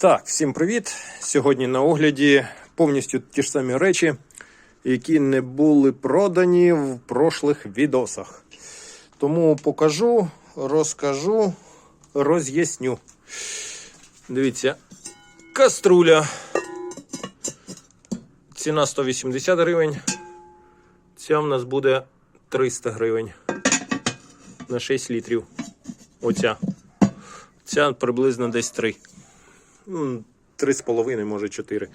Так, всім привіт! Сьогодні на огляді повністю ті ж самі речі, які не були продані в прошлих відосах. Тому покажу, розкажу, роз'ясню. Дивіться, каструля. Ціна 180 гривень. Ця в нас буде 300 гривень на 6 літрів. Оця. Ця приблизно десь 3. Ну, Три з половиною, може 4.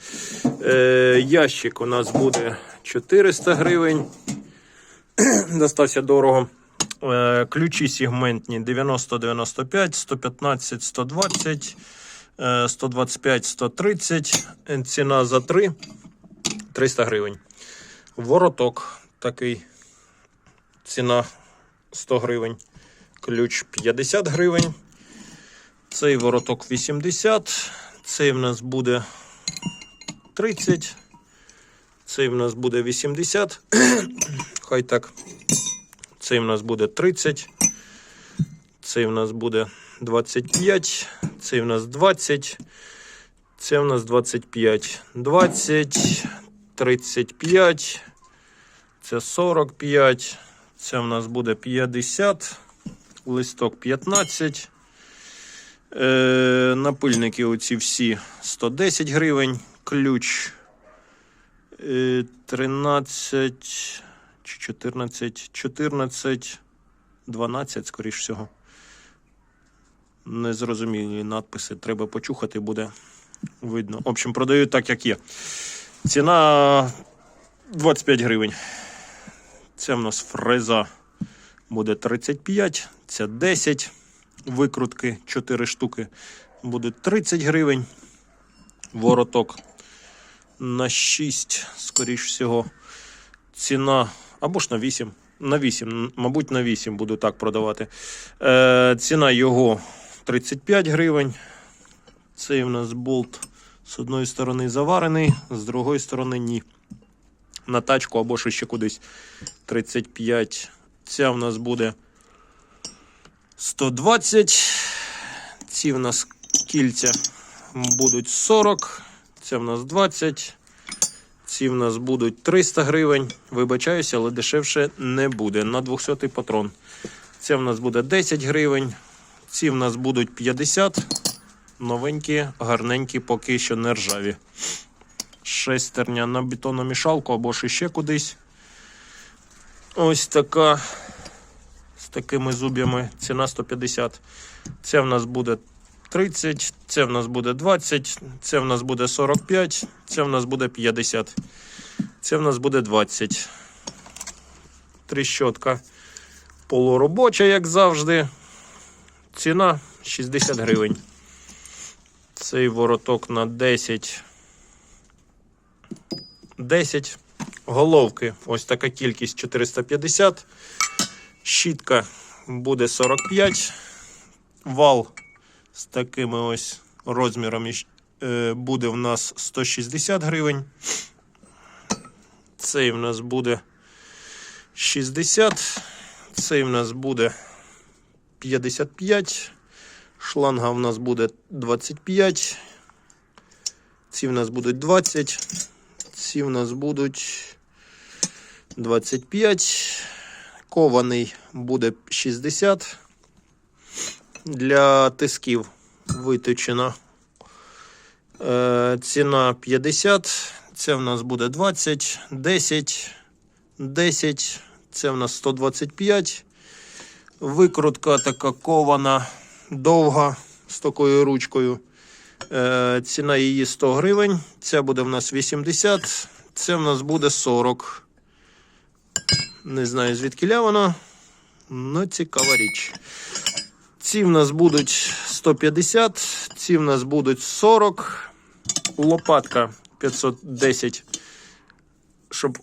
Е, ящик у нас буде 400 гривень. Достався дорого. Е, ключі сегментні 90-95, 115, 120, е, 125, 130. Е, Ціна за 3 300 гривень. Вороток такий. Ціна 100 гривень. Ключ 50 гривень. Цей вороток 80, цей в нас буде 30, цей в нас буде 80. Хай так. Цей в нас буде 30, цей в нас буде 25, цей в нас 20, це в нас 25, 20, 35, це 45, це в нас буде 50, листок 15. Е, напильники оці всі 110 гривень. Ключ е, 13 чи 14, 14, 12, скоріш всього. Незрозумілі надписи. Треба почухати, буде видно. В общем, продають так, як є. Ціна 25 гривень. Це в нас фреза буде 35, це 10 викрутки 4 штуки буде 30 гривень. Вороток на 6, скоріш всього. Ціна або ж на 8. На 8, мабуть, на 8 буду так продавати. Е, ціна його 35 гривень. Цей у нас болт з одної сторони заварений, з другої сторони ні. На тачку або ще кудись 35. Ця в нас буде 120. Ці в нас кільця будуть 40. Це в нас 20. Ці в нас будуть 300 гривень. Вибачаюся, але дешевше не буде. На 200 патрон. Це в нас буде 10 гривень. Ці в нас будуть 50. Новенькі, гарненькі, поки що не ржаві. Шестерня на бетономішалку або ж ще кудись. Ось така такими зуб'ями. Ціна 150. Це в нас буде 30, це в нас буде 20, це в нас буде 45, це в нас буде 50, це в нас буде 20. Тріщотка полуробоча, як завжди. Ціна 60 гривень. Цей вороток на 10. 10. Головки. Ось така кількість 450. Щітка буде 45. Вал з такими ось розмірами е, буде в нас 160 гривень. Цей в нас буде 60. Цей в нас буде 55. Шланга в нас буде 25. Ці в нас будуть 20. Ці в нас будуть 25. Кований буде 60. Для тисків виточено. Е, ціна 50. Це в нас буде 20, 10, 10. Це в нас 125. Викрутка така кована, довга з такою ручкою. Е, ціна її 100 гривень. Ця буде в нас 80. Це в нас буде 40. Не знаю звідки вона. Ну, цікава річ. Ці в нас будуть 150, ці в нас будуть 40. Лопатка 510, щоб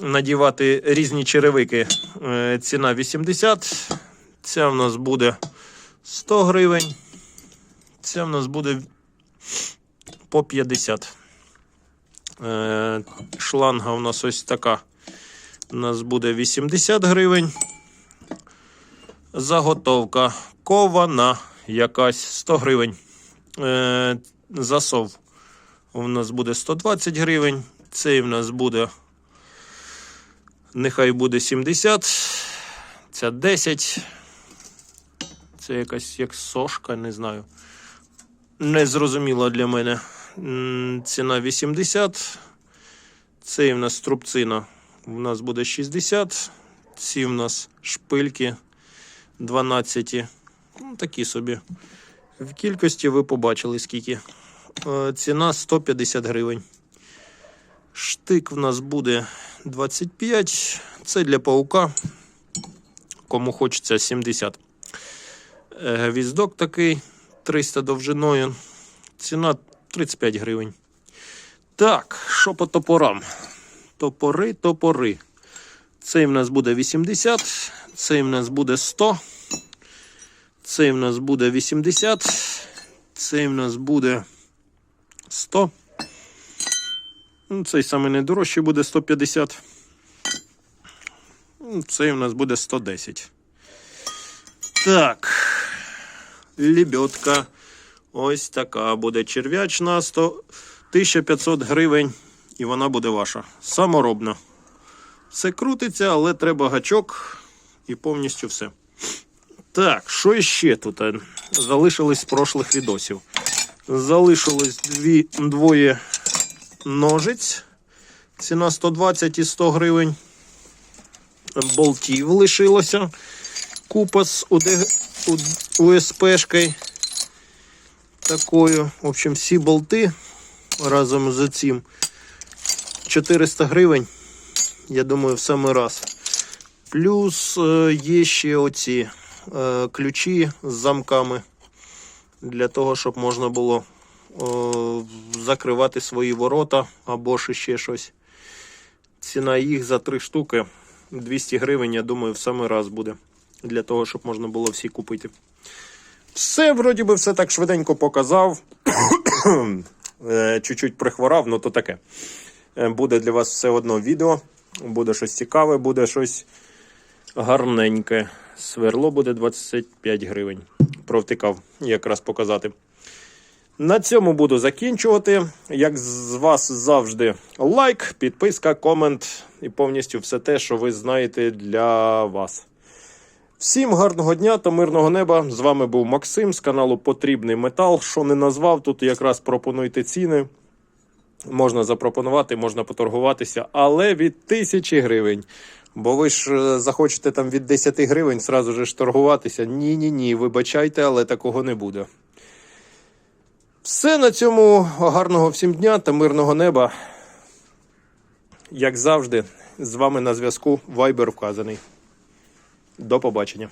надівати різні черевики. Е, Ціна 80. Ця в нас буде 100 гривень. Ця в нас буде по 50. Е, Шланга у нас ось така. У нас буде 80 гривень. Заготовка кована якась 100 гривень. Е, засов у нас буде 120 гривень. Цей в нас буде, нехай буде 70. Ця 10. Це якась як сошка, не знаю. Незрозуміло для мене. Ціна 80. Цей в нас струбцина. У нас буде 60. Ці в нас шпильки 12. Ну, такі собі. В кількості ви побачили скільки. Е, Ціна 150 гривень. Штик в нас буде 25. Це для паука. Кому хочеться 70. Е, Гвіздок такий 300 довжиною. Ціна 35 гривень. Так, що по топорам? Топори, топори. Цей в нас буде 80, цей в нас буде 100. Цей в нас буде 80. Цей в нас буде 100. Ну, Цей саме найдорожчий буде 150. Ну, Цей в нас буде 110. Так. Лебедка. Ось така буде черв'ячна 100, 1500 гривень. І вона буде ваша. Саморобна. Все крутиться, але треба гачок і повністю все. Так, що ще тут е, залишилось з прошлих відосів? Залишилось дві, двоє ножиць. Ціна 120 і 100 гривень. Болтів лишилося. Купа з УСПшкою. Такою. В общем, всі болти разом з цим 400 гривень. Я думаю, в самий раз. Плюс е, є ще оці е, ключі з замками для того, щоб можна було закривати свої ворота або ще щось. Ціна їх за три штуки 200 гривень, я думаю, в самий раз буде. Для того, щоб можна було всі купити. Все, вроді би, все так швиденько показав. Е, Чуть-чуть прихворав, ну то таке. Е, Буде для вас все одно відео. Буде щось цікаве, буде щось гарненьке. Сверло буде 25 гривень. Провтикав якраз показати. На цьому буду закінчувати. Як з вас завжди, лайк, підписка, комент і повністю все те, що ви знаєте для вас. Всім гарного дня та мирного неба. З вами був Максим з каналу Потрібний Метал. Що не назвав, тут якраз пропонуйте ціни. Можна запропонувати, можна поторгуватися, але від тисячі гривень. Бо ви ж е, захочете там від 10 гривень зразу ж торгуватися. Ні, ні, ні, вибачайте, але такого не буде. Все на цьому гарного всім дня та мирного неба. Як завжди, з вами на зв'язку Viber вказаний. До побачення.